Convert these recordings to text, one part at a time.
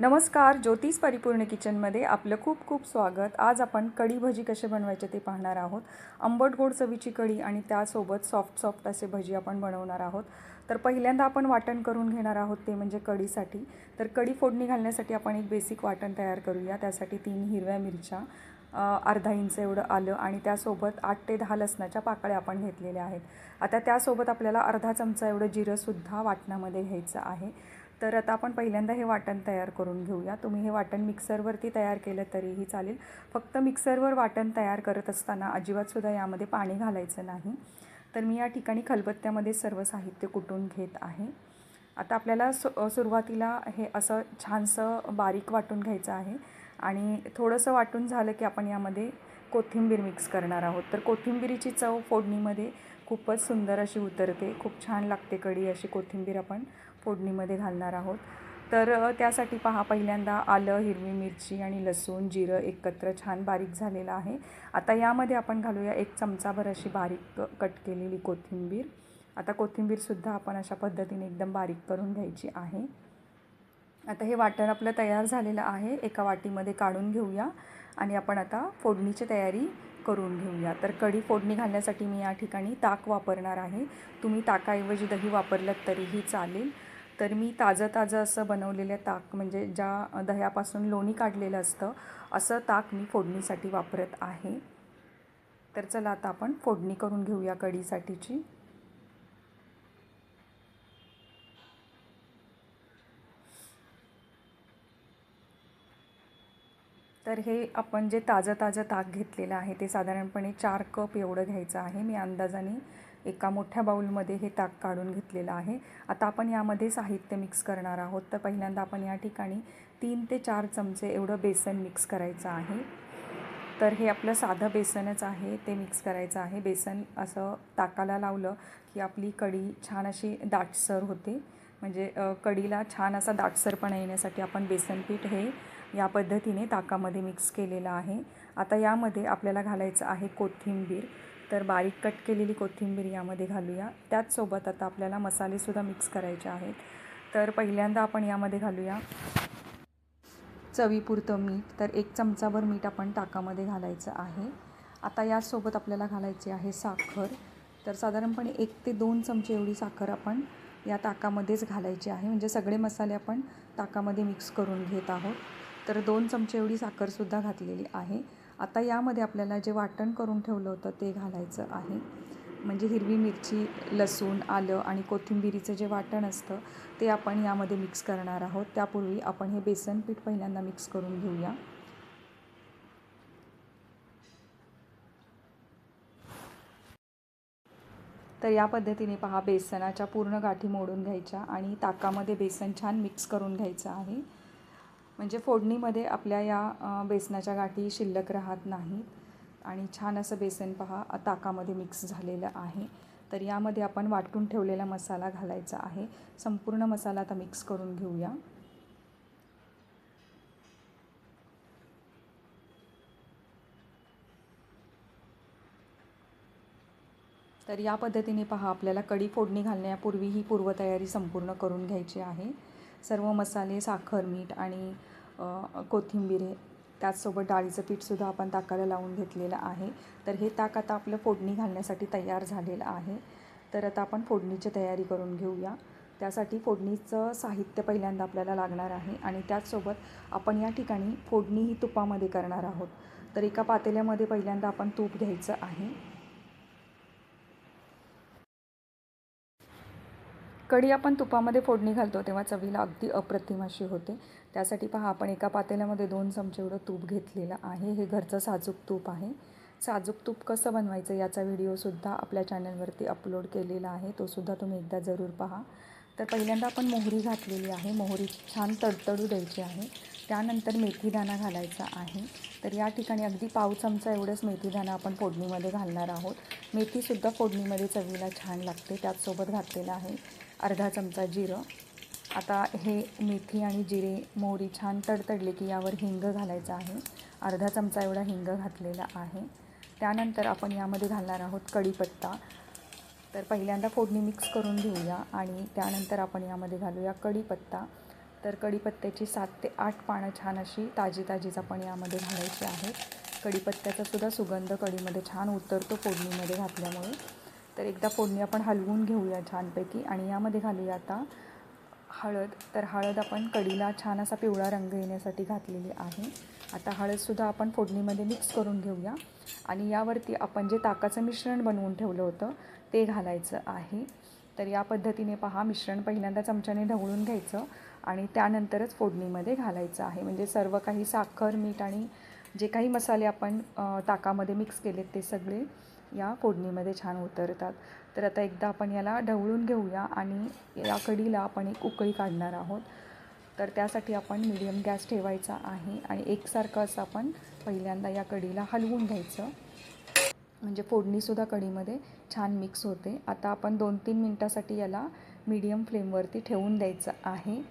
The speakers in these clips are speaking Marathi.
नमस्कार ज्योतिष परिपूर्ण किचनमध्ये आपलं खूप खूप स्वागत. आज आपण कढी भजी कसे बनवायचे ते पाहणार आहोत. आंबट गोड चवीची कढी आणि त्यासोबत सॉफ्ट सॉफ्ट असे भजी आपण बनवणार आहोत. तर पहिल्यांदा आपण वाटण करून घेणार आहोत ते म्हणजे कढीसाठी. तर कढी फोडणी घालण्यासाठी आपण एक बेसिक वाटण तयार करूया. त्यासाठी तीन हिरव्या मिरच्या अर्धा इंच एवढं आलं आणि त्यासोबत आठ ते दहा लसणाच्या पाकळ्या आपण घेतलेल्या आहेत. आता त्यासोबत आपल्याला अर्धा चमचा एवढं जिरंसुद्धा वाटणामध्ये घ्यायचं आहे. तर आता आपण पहिल्यांदा हे वाटण तयार करून घेऊया. तुम्ही हे वाटण मिक्सरवरती तयार केलं तरीही चालेल. फक्त मिक्सरवर वाटण तयार करत असताना अजिबातसुद्धा यामध्ये पाणी घालायचं नाही. तर मी या ठिकाणी खलबत्त्यामध्ये सर्व साहित्य कुटून घेत आहे. आता आपल्याला सु सुरुवातीला हे असं छानसं बारीक वाटून घ्यायचं आहे आणि थोडंसं वाटून झालं की आपण यामध्ये कोथिंबीर मिक्स करणार आहोत. तर कोथिंबिरीची चव फोडणीमध्ये खूपच सुंदर अशी उतरते. खूप छान लागते कढी अशी कोथिंबीर आपण फोडणीमध्ये घालणार आहोत. तर त्यासाठी पहा पहिल्यांदा आलं हिरवी मिरची आणि लसूण जिरं एकत्र छान बारीक झालेलं आहे. आता यामध्ये आपण घालूया एक चमचाभर अशी बारीक कट केलेली कोथिंबीर. आता कोथिंबीरसुद्धा आपण अशा पद्धतीने एकदम बारीक करून घ्यायची आहे. आता हे वाटण आपलं तयार झालेलं आहे. एका वाटीमध्ये काढून घेऊया आणि आपण आता फोडणीची तयारी करून घेऊया. तर कढी फोडणी घालण्यासाठी मी या ठिकाणी ताक वापरणार आहे. तुम्ही ताकाऐवजी दही वापरलं तरीही चालेल. तर मी ताजं ताजं असं बनवलेलं ताक म्हणजे ज्या दह्यापासून लोणी काढलेलं असतं असं ताक मी फोडणीसाठी वापरत आहे. तर चला आता आपण फोडणी करून घेऊया कढीसाठीची. तर हे आपण जे ताजं ताजं ताक घेतलेलं आहे ते साधारणपणे चार कप एवढं घ्यायचं आहे. मी अंदाजाने एका मोठ्या बाऊलमध्ये हे ताक काढून घेतलेलं आहे. आता आपण यामध्ये साहित्य मिक्स करणार आहोत. तर पहिल्यांदा आपण या ठिकाणी तीन ते चार चमचे एवढं बेसन मिक्स करायचं आहे. तर हे आपलं साधं बेसनच आहे. ते मिक्स करायचं आहे. बेसन असं ताकाला लावलं की आपली कढी छान अशी दाटसर होते. म्हणजे कढीला छान असा दाटसरपणा येण्यासाठी आपण बेसन पीठ हे या पद्धतीने ताकामध्ये मिक्स केलेलं आहे. आता यामध्ये आपल्याला घालायचं आहे कोथिंबीर. तर बारीक कट केलेली कोथिंबीर यामध्ये घालूया. त्याचसोबत आता आपल्याला मसालेसुद्धा मिक्स करायचे आहेत. तर पहिल्यांदा आपण यामध्ये घालूया. चवीपुरतं मीठ. तर एक चमचाभर मीठ आपण ताकामध्ये घालायचं आहे. आता यासोबत आपल्याला घालायची आहे साखर. तर साधारणपणे एक ते दोन चमचे एवढी साखर आपण या ताकामध्येच घालायची आहे. म्हणजे सगळे मसाले आपण ताकामध्ये मिक्स करून घेत आहोत. तर दोन चमचे एवढी साखरसुद्धा घातलेली आहे. आता यामध्ये आपल्याला जे वाटण करून ठेवलं होतं ते घालायचं आहे. म्हणजे हिरवी मिरची लसूण आलं आणि कोथिंबिरीचं जे वाटण असतं ते आपण यामध्ये मिक्स करणार आहोत. त्यापूर्वी आपण हे बेसन पीठ पहिल्यांदा मिक्स करून घेऊया. तर या पद्धतीने पहा बेसनाच्या पूर्ण गाठी मोडून घ्यायच्या आणि ताकामध्ये बेसन छान मिक्स करून घ्यायचं आहे. म्हणजे फोडणीमध्ये आपल्या या बेसनाच्या गाठी शिल्लक राहत नाहीत. आणि छान असं बेसन पहा ताकामध्ये मिक्स झालेलं आहे. तर यामध्ये आपण वाटून ठेवलेला मसाला घालायचा आहे. संपूर्ण मसाला आता मिक्स करून घेऊया. तर या पद्धतीने पहा आपल्याला कढी फोडणी घालण्यापूर्वी ही पूर्वतयारी संपूर्ण करून घ्यायची आहे. सर्व मसाले साखर मीठ आणि कोथिंबीर आहे. त्याचसोबत डाळीचं पीठसुद्धा आपण ताकाला लावून घेतलेलं आहे. तर हे ताक आता आपलं फोडणी घालण्यासाठी तयार झालेलं आहे. तर आता आपण फोडणीची तयारी करून घेऊया. त्यासाठी फोडणीचं साहित्य पहिल्यांदा आपल्याला लागणार आहे आणि त्याचसोबत आपण या ठिकाणी फोडणी ही तुपामध्ये करणार आहोत. तर एका पातेल्यामध्ये पहिल्यांदा आपण तूप घ्यायचं आहे. कढी आपण तुपामध्ये फोडणी घालतो तेव्हा चवीला अगदी अप्रतिम अशी होते. त्यासाठी पहा आपण एका पातेल्यामध्ये दोन चमचे एवढं तूप घेतलेलं आहे. हे घरचं साजूक तूप आहे. साजूक तूप कसं बनवायचं याचा व्हिडिओसुद्धा आपल्या चॅनलवरती अपलोड केलेला आहे. तोसुद्धा तुम्ही एकदा जरूर पहा. तर पहिल्यांदा आपण मोहरी घातलेली आहे. मोहरी छान तडतडू द्यायची आहे. त्यानंतर मेथीदाणा घालायचा आहे. तर या ठिकाणी अगदी पाव चमचा एवढंच मेथीदाणा आपण फोडणीमध्ये घालणार आहोत. मेथीसुद्धा फोडणीमध्ये चवीला छान लागते. त्याचसोबत घातलेलं आहे अर्धा चमचा जिरं. आता हे मेथी आणि जिरे मोहरी छान तडतडले की यावर हिंग घालायचं आहे. अर्धा चमचा एवढा हिंग घातलेला आहे. त्यानंतर आपण यामध्ये घालणार आहोत कढीपत्ता. तर पहिल्यांदा फोडणी मिक्स करून घेऊया आणि त्यानंतर आपण यामध्ये घालूया कढीपत्ता. तर कढीपत्त्याची सात ते आठ पानं छान अशी ताजी ताजीच आपण यामध्ये घालायची आहेत कढीपत्त्याचा सुद्धा सुगंध कढीमध्ये छान उतरतो फोडणीमध्ये घातल्यामुळे. तर एकदा फोडणी आपण हलवून घेऊया छानपैकी आणि यामध्ये घालूया आता हळद तर हळद आपण कढीला छान असा पिवळा रंग येण्यासाठी घातलेली आहे. आता हळदसुद्धा आपण फोडणीमध्ये मिक्स करून घेऊया. आणि यावरती आपण जे ताकाचं मिश्रण बनवून ठेवलं होतं ते घालायचं आहे. तर या पद्धतीने पहा मिश्रण पहिल्यांदा चमच्याने ढवळून घ्यायचं आणि त्यानंतरच फोडणीमध्ये घालायचं आहे. म्हणजे सर्व काही साखर मीठ आणि जे काही मसाले आपण ताकामध्ये मिक्स केलेत ते सगळे या फोडणीमध्ये छान उतरतात. तर आता एकदा आपण याला ढवळून घेऊया आणि या कडीला आपण एक उकळी काढणार आहोत. तर त्यासाठी आपण मिडियम गॅस ठेवायचा आहे आणि एकसारखं असं आपण पहिल्यांदा या कढीला हलवून घ्यायचं. म्हणजे फोडणीसुद्धा कढीमध्ये छान मिक्स होते. आता आपण दोन तीन मिनटासाठी याला मीडियम फ्लेमवरती ठेवून द्यायचं आहे.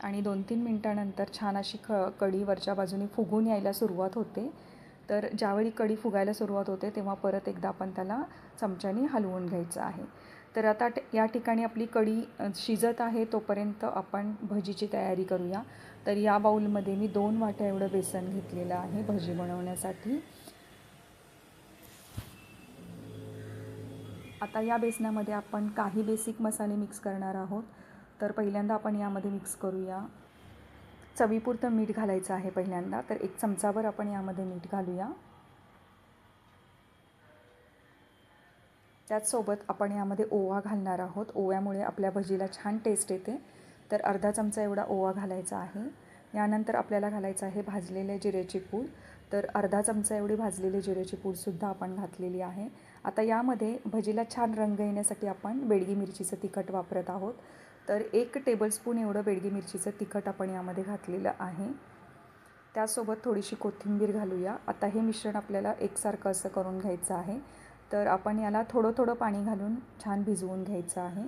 आणि दोन तीन मिनटानंतर छान अशी ख कढी वरच्या बाजूने फुगून यायला सुरुवात होते. तर ज्यावेळी कढी फुगायला सुरुवात होते तेव्हा परत एकदा आपण त्याला चमच्याने हलवून घ्यायचं आहे. तर आता या ठिकाणी आपली कढी शिजत आहे तोपर्यंत आपण भजीची तयारी करूया. तर या बाऊलमध्ये मी दोन वाट्या एवढं बेसन घेतलेलं आहे भजी बनवण्यासाठी. आता या बेसनामध्ये आपण काही बेसिक मसाले मिक्स करणार आहोत. तर पहिल्यांदा आपण यामध्ये मिक्स करूया. चवीपुरतं मीठ घालायचं आहे पहिल्यांदा तर एक चमचाभर आपण यामध्ये मीठ घालूया. त्याचसोबत आपण यामध्ये ओवा घालणार आहोत. ओव्यामुळे आपल्या भजीला छान टेस्ट येते. तर अर्धा चमचा एवढा ओवा घालायचा आहे. यानंतर आपल्याला घालायचं आहे भाजलेले जिऱ्याची पूड. तर अर्धा चमचा एवढी भाजलेली जिरेची पूडसुद्धा आपण घातलेली आहे. आता यामध्ये भजीला छान रंग येण्यासाठी आपण बेडगी मिरचीचं तिखट वापरत आहोत. तर एक टेबलस्पून एवढं बेडगी मिरचीचं तिखट आपण यामध्ये घातलेलं आहे. त्यासोबत थोडीशी कोथिंबीर घालूया. आता हे मिश्रण आपल्याला एकसारखं असं करून घ्यायचं आहे. तर आपण याला थोडं थोडं पाणी घालून छान भिजवून घ्यायचं आहे.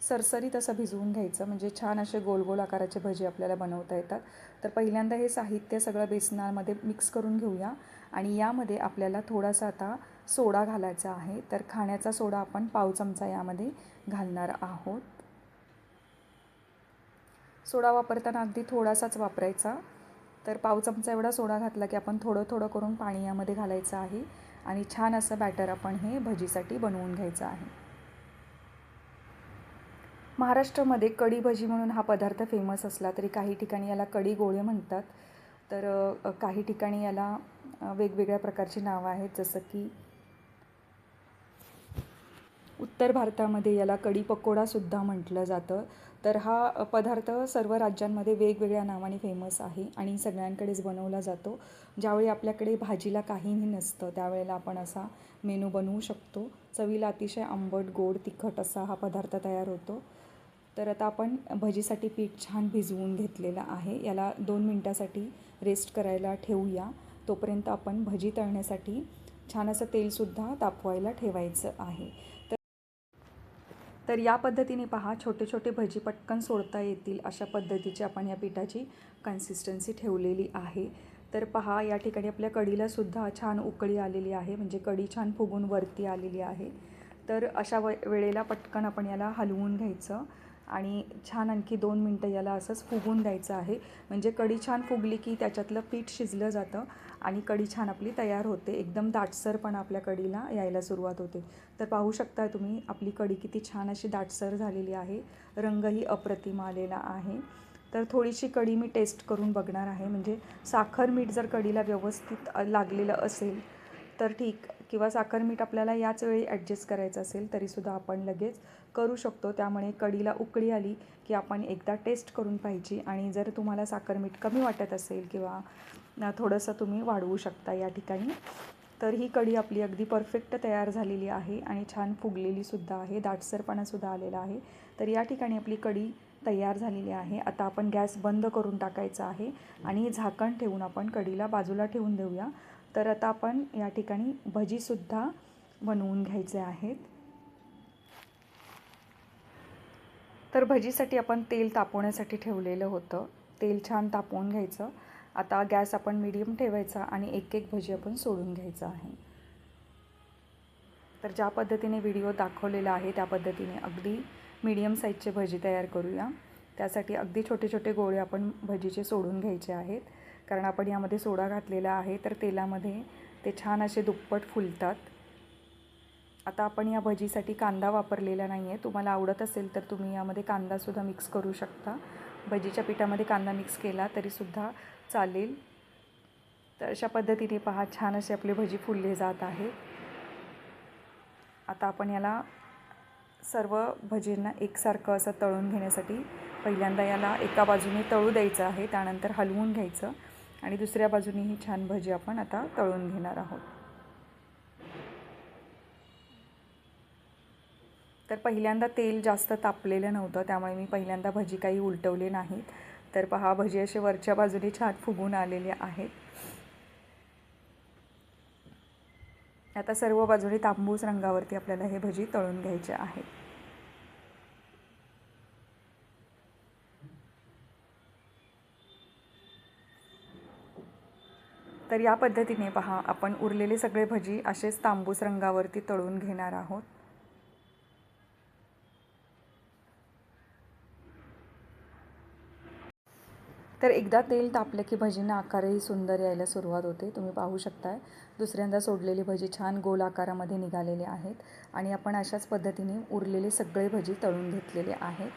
सरसरीत असं भिजवून घ्यायचं म्हणजे छान असे गोल गोल आकाराचे भजी आपल्याला बनवता येतात. तर पहिल्यांदा हे साहित्य सगळं बेसनामध्ये मिक्स करून घेऊया आणि यामध्ये आपल्याला थोडासा आता सोडा घालायचा आहे. तर खाण्याचा सोडा आपण पाव चमचा यामध्ये घालणार आहोत. सोडा वापरताना अगदी थोडासाच वापरायचा. तर पाव चमचा एवढा सोडा घातला की आपण थोडं थोडं करून पाणी यामध्ये घालायचं आहे आणि छान असं बॅटर आपण हे भजीसाठी बनवून घ्यायचं आहे. महाराष्ट्रामध्ये कडी भजी म्हणून हा पदार्थ फेमस असला तरी काही ठिकाणी याला कढी गोळे म्हणतात. तर काही ठिकाणी याला वेगवेगळ्या प्रकारची नावं आहेत. जसं की उत्तर भारतामध्ये याला कढी पकोडासुद्धा म्हटलं जातं. तर हा पदार्थ सर्व राज्यांमध्ये वेगवेगळ्या नावाने फेमस आहे आणि सगळ्यांकडेच बनवला जातो. ज्यावेळी आपल्याकडे भाजीला काहीही नसतं त्यावेळेला आपण असा मेनू बनवू शकतो. चवीला अतिशय आंबट गोड तिखट असा हा पदार्थ तयार होतो. तर आता आपण भजीसाठी पीठ छान भिजवून घेतलेलं आहे. याला दोन मिनटासाठी रेस्ट करायला ठेवूया. तोपर्यंत आपण भजी तळण्यासाठी छान असं तेलसुद्धा तापवायला ठेवायचं आहे. तर या पद्धतीने पहा छोटे छोटे भजी पटकन सोडता येतील अशा पद्धतीची आपण या पिठाची कन्सिस्टन्सी ठेवलेली आहे. तर पहा या ठिकाणी आपल्या कढीलासुद्धा छान उकळी आलेली आहे म्हणजे कढी छान फुगून वरती आलेली आहे. तर अशा व वेळेला पटकन आपण याला हलवून घ्यायचं. आणि छान आणखी दोन मिनटं याला असंच फुगून द्यायचं आहे. म्हणजे कढी छान फुगली की त्याच्यातलं पीठ शिजलं जातं आणि कढी छान आपली तयार होते. एकदम दाटसर पण आपल्या कढीला यायला सुरुवात होते. तर पाहू शकता तुम्ही आपली कढी किती छान अशी दाटसर झालेली आहे. रंगही अप्रतिम आलेला आहे. तर थोडीशी कढी मी टेस्ट करून बघणार आहे. म्हणजे साखर मीठ जर कढीला व्यवस्थित लागलेलं असेल तर ठीक. किंवा साखर मीठ आपल्याला याच वेळी ॲडजस्ट करायचं असेल तरीसुद्धा आपण लगेच करू शकतो. त्यामुळे कढीला उकळी आली की आपण एकदा टेस्ट करून पाहिजे. आणि जर तुम्हाला साखर मीठ कमी वाटत असेल किंवा थोडंसं तुम्ही वाढवू शकता या ठिकाणी तर ही कढी आपली अगदी परफेक्ट तयार झालेली आहे आणि छान फुगलेलीसुद्धा आहे. दाटसरपणासुद्धा आलेला आहे. तर या ठिकाणी आपली कढी तयार झालेली आहे. आता आपण गॅस बंद करून टाकायचा आहे आणि झाकण ठेवून आपण कढीला बाजूला ठेवून देऊया. तर आता आपण या ठिकाणी भजीसुद्धा बनवून घ्यायचे आहेत. तर भजीसाठी आपण तेल तापवण्यासाठी ठेवलेलं होतं. तेल छान तापवून घ्यायचं. आता गॅस आपण मीडियम ठेवायचा आणि एक एक भजी आपण सोडून घ्यायचं आहे. तर ज्या पद्धतीने व्हिडिओ दाखवलेला आहे त्या पद्धतीने अगदी मीडियम साईजचे भजी तयार करूया. त्यासाठी अगदी छोटे छोटे गोळे आपण भजीचे सोडून घ्यायचे आहेत. कारण आपण यामध्ये सोडा घातलेला आहे तर तेलामध्ये ते छान असे दुप्पट फुलतात. आता आपण या भजीसाठी कांदा वापरलेला नाही आहे तुम्हाला आवडत असेल तर तुम्ही यामध्ये कांदासुद्धा मिक्स करू शकता. भजीच्या पिठामध्ये कांदा मिक्स केला तरीसुद्धा चालेल. तर अशा पद्धतीने पहा छान असे आपले भजी फुलले जात आहे आता आपण याला सर्व भजींना एकसारखं असं तळून घेण्यासाठी पहिल्यांदा याला एका बाजूने तळू द्यायचं आहे त्यानंतर हलवून घ्यायचं आणि दुसऱ्या बाजूने ही छान भजी आपण आता तळून घेणार आहोत. तर पहिल्यांदा तेल जास्त तापलेलं नव्हतं त्यामुळे मी पहिल्यांदा भजी काही उलटवले नाहीत. तर पहा भजी असे वरच्या बाजूने छान फुगून आलेले आहेत. आता सर्व बाजूने तांबूस रंगावरती आपल्याला हे भजी तळून घ्यायचे आहेत. तर या पद्धतीने पहा आपण उरलेले सगळे भजी असेच तांबूस रंगावरती तळून घेणार आहोत. तर एकदा तेल तापलं की भजींना आकारही सुंदर यायला सुरुवात होते. तुम्ही पाहू शकताय. दुसऱ्यांदा सोडलेली भजी छान गोल आकारामध्ये निघालेले आहेत आणि आपण अशाच पद्धतीने उरलेले सगळे भजी तळून घेतलेले आहेत.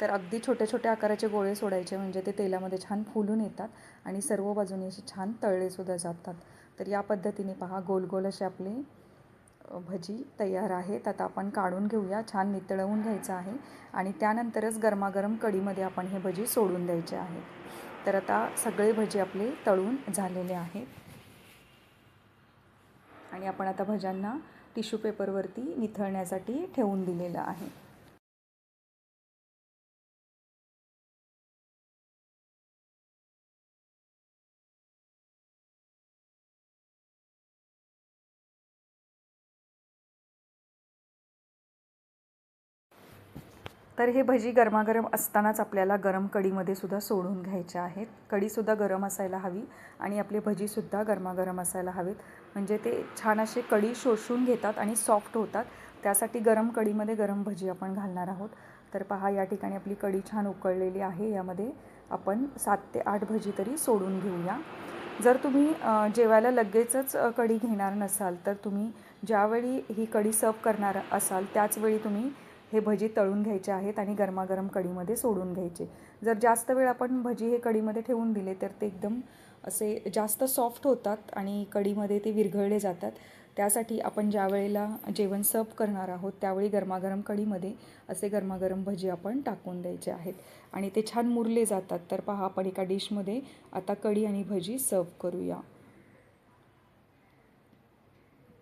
तर अगदी छोट्या छोट्या आकाराचे गोळे सोडायचे म्हणजे ते तेलामध्ये छान फुलून येतात आणि सर्व बाजूने असे छान तळलेसुद्धा जातात. तर या पद्धतीने पहा गोल गोल असे आपले भजी तयार आहेत. आता आपण काढून घेऊया. छान नितळवून घ्यायचं आहे. आणि त्यानंतरच गरमागरम कढीमध्ये आपण हे भजी सोडून द्यायचे आहेत. तर आता सगळे भजी आपले तळून झालेले आहेत. आणि आपण आता भज्यांना टिश्यू पेपरवरती निथळण्यासाठी ठेवून दिलेलं आहे. तर हे भजी गरमागरम असतानाच आपल्याला गरम कढीमध्ये सुद्धा सोडून घ्यायच्या आहेत. कढीसुद्धा गरम असायला हवी आणि आपले भजीसुद्धा गरमागरम असायला हवेत. म्हणजे ते छान असे कढी शोषून घेतात आणि सॉफ्ट होतात. त्यासाठी गरम कढीमध्ये गरम भजी आपण घालणार आहोत. तर पहा या ठिकाणी आपली कढी छान उकळलेली आहे. यामध्ये आपण सात ते आठ भजी तरी सोडून घेऊया. जर तुम्ही जेवायला लगेचच कढी घेणार नसाल तर तुम्ही ज्यावेळी ही कढी सर्व करणार असाल त्याचवेळी तुम्ही हे भजी तळून घ्यायचे आहेत आणि गरमागरम कढीमध्ये सोडून घ्यायचे. जर जास्त वेळ आपण भजी हे कढीमध्ये ठेवून दिले तर ते एकदम असे जास्त सॉफ्ट होतात आणि कढीमध्ये ते विरघळले जातात. त्यासाठी आपण ज्या वेळेला जेवण सर्व करणार आहोत त्यावेळी गरमागरम कढीमध्ये असे गरमागरम भजी आपण टाकून द्यायचे आहेत. आणि ते छान मुरले जातात. तर पहा आपण एका डिशमध्ये आता कढी आणि भजी सर्व करूया.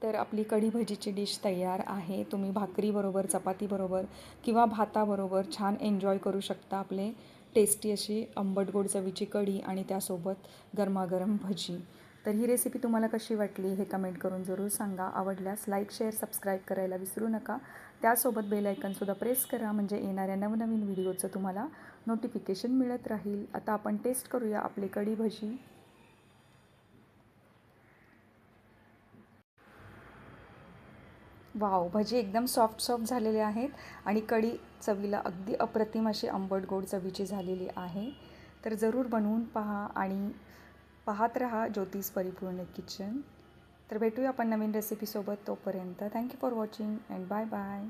तर आपली कढी भजीची डिश तयार आहे. तुम्ही भाकरीबरोबर चपातीबरोबर किंवा भाताबरोबर छान एन्जॉय करू शकता आपले. टेस्टी अशी आंबट गोड चवीची कढी आणि त्यासोबत गरमागरम भजी. तर ही रेसिपी तुम्हाला कशी वाटली हे कमेंट करून जरूर सांगा. आवडल्यास लाईक शेअर सबस्क्राईब करायला विसरू नका. त्यासोबत बेल आयकनसुद्धा प्रेस करा. म्हणजे येणाऱ्या नवनवीन व्हिडिओचं तुम्हाला नोटिफिकेशन मिळत राहील. आता आपण टेस्ट करूया आपली कढी भजी. वाव भजी एकदम सॉफ्ट सॉफ्ट झालेले आहेत आणि कढी चवीला अगदी अप्रतिम अशी आंबट गोड चवीची झालेली आहे. तर जरूर बनवून पहा आणि पाहत रहा ज्योतिष परिपूर्ण किचन तर भेटूया आपण नवीन रेसिपीसोबत तोपर्यंत. Thank you for watching and bye bye